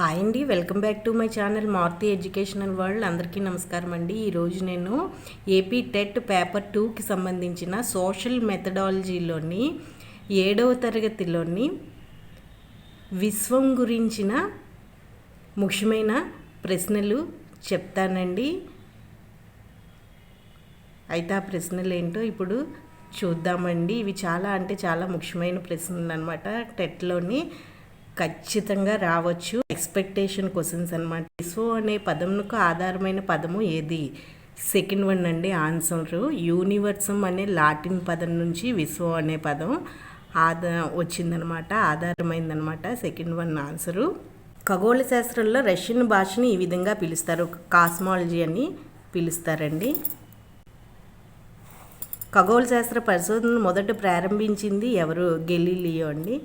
Hi అండి. Welcome back to my channel Maruti educational world. అందరికీ నమస్కారం అండి. ఈరోజు నేను ఏపీ టెట్ పేపర్ టూకి సంబంధించిన సోషల్ మెథడాలజీలోని ఏడవ తరగతిలోని విశ్వం గురించిన ముఖ్యమైన ప్రశ్నలు చెప్తానండి. అయితే ఆ ప్రశ్నలు ఏంటో ఇప్పుడు చూద్దామండి. ఇవి చాలా అంటే చాలా ముఖ్యమైన ప్రశ్నలు అనమాట టెట్లోని. ఖచ్చితంగా రావచ్చు. ఎక్స్పెక్టేషన్ క్వశ్చన్స్ అనమాట ఇస్రో అనే పదంకు ఆధారమైన పదము ఏది? సెకండ్ వన్ అండి ఆన్సర్ యూనివర్సమ్ అనే లాటిన్ పదం నుంచి విశ్వం అనే పదం ఆదా వచ్చిందనమాట ఆధారమైందనమాట సెకండ్ వన్ ఆన్సరు ఖగోళ శాస్త్రంలో రష్యన్ భాషని ఈ విధంగా పిలుస్తారు. కాస్మాలజీ అని పిలుస్తారండి. ఖగోళ శాస్త్ర పరిశోధనను మొదట ప్రారంభించింది ఎవరు? గెలీలియో అండి.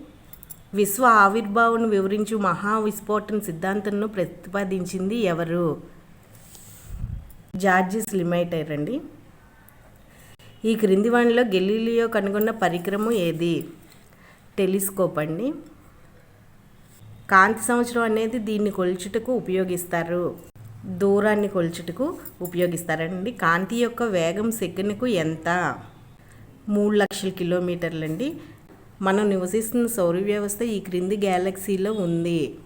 విశ్వ ఆవిర్భావం వివరించు మహా విస్ఫోటన సిద్ధాంతంను ప్రతిపాదించింది ఎవరు? జార్జిస్ లిమైటర్ అండి ఈ క్రింది వాణిలో గెలీలియో కనుగొన్న పరికరము ఏది? టెలిస్కోప్ అండి. కాంతి సంవత్సరం అనేది దీన్ని కొలుచుటకు ఉపయోగిస్తారు. దూరాన్ని కొలుచుటకు ఉపయోగిస్తారండి. కాంతి యొక్క వేగం సెకనుకు ఎంత? మూడు లక్షల కిలోమీటర్లండి. మనం నివసిస్తున్న సౌర వ్యవస్థ ఈ క్రింది గ్యాలక్సీలో ఉంది.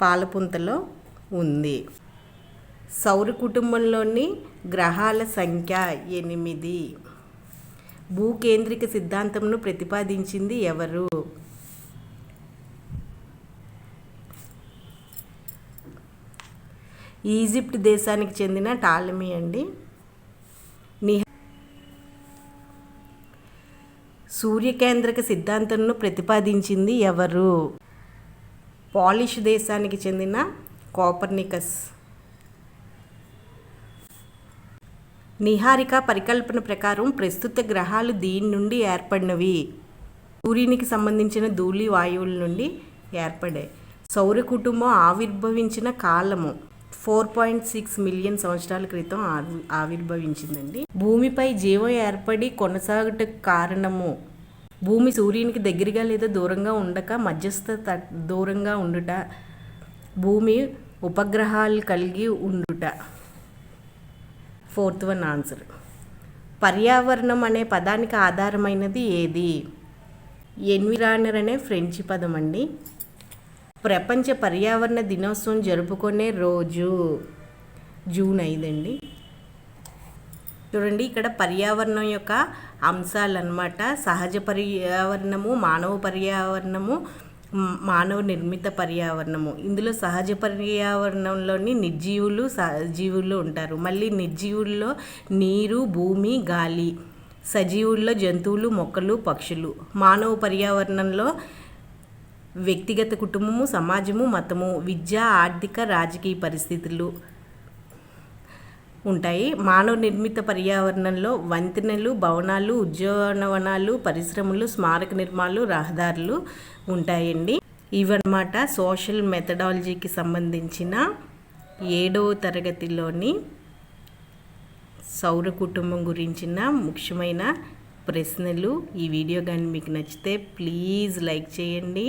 పాలపుంతలో ఉంది. సౌర కుటుంబంలోని గ్రహాల సంఖ్య ఎనిమిది. భూకేంద్రిక సిద్ధాంతంను ప్రతిపాదించింది ఎవరు? ఈజిప్ట్ దేశానికి చెందిన టాలమీ అండి. సూర్యకేంద్రక సిద్ధాంతంను ప్రతిపాదించింది ఎవరు? పాలిష్ దేశానికి చెందిన కోపర్నికస్. నిహారిక పరికల్పన ప్రకారం ప్రస్తుత గ్రహాలు దీని నుండి ఏర్పడినవి. సూర్యునికి సంబంధించిన ధూళి వాయువుల నుండి ఏర్పడాయి సౌర కుటుంబం ఆవిర్భవించిన కాలము. ఫోర్ పాయింట్ సిక్స్ మిలియన్ సంవత్సరాల క్రితం ఆవిర్భవించిందండి. భూమిపై జీవం ఏర్పడి కొనసాగుట కారణము. భూమి సూర్యునికి దగ్గరగా లేదా దూరంగా ఉండక మధ్యస్థ దూరంగా ఉండుట భూమి ఉపగ్రహాలు కలిగి ఉండుట. ఫోర్త్ వన్ ఆన్సర్ పర్యావరణం అనే పదానికి ఆధారమైనది ఏది? ఎన్విరానర్ అనే ఫ్రెంచ్ పదం అండి. ప్రపంచ పర్యావరణ దినోత్సవం జరుపుకునే రోజు జూన్ ఐదండి చూడండి ఇక్కడ పర్యావరణం యొక్క అంశాలు అనమాట సహజ పర్యావరణము మానవ పర్యావరణము మానవ నిర్మిత పర్యావరణము. ఇందులో సహజ పర్యావరణంలోని నిర్జీవులు సజీవులు ఉంటారు. మళ్ళీ నిర్జీవుల్లో నీరు భూమి గాలి సజీవుల్లో జంతువులు మొక్కలు పక్షులు. మానవ పర్యావరణంలో వ్యక్తిగత కుటుంబము సమాజము మతము విద్య ఆర్థిక రాజకీయ పరిస్థితులు. ఉంటాయి. మానవ నిర్మిత పర్యావరణంలో వంతెనలు భవనాలు ఉద్యానవనాలు పరిశ్రమలు స్మారక నిర్మాణాలు రహదారులు ఉంటాయండి. ఇవన్నమాట సోషల్ మెథడాలజీకి సంబంధించిన ఏడవ తరగతిలోని సౌర కుటుంబం గురించిన ముఖ్యమైన ప్రశ్నలు. ఈ వీడియో కానీ మీకు నచ్చితే ప్లీజ్ లైక్ చేయండి.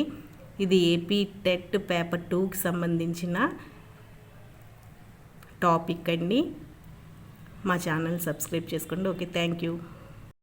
ఇది ఏపీ టెట్ పేపర్ టూకి సంబంధించిన టాపిక్ అండి. మా ఛానల్ సబ్స్క్రైబ్ చేసుకోండి. Okay thank you.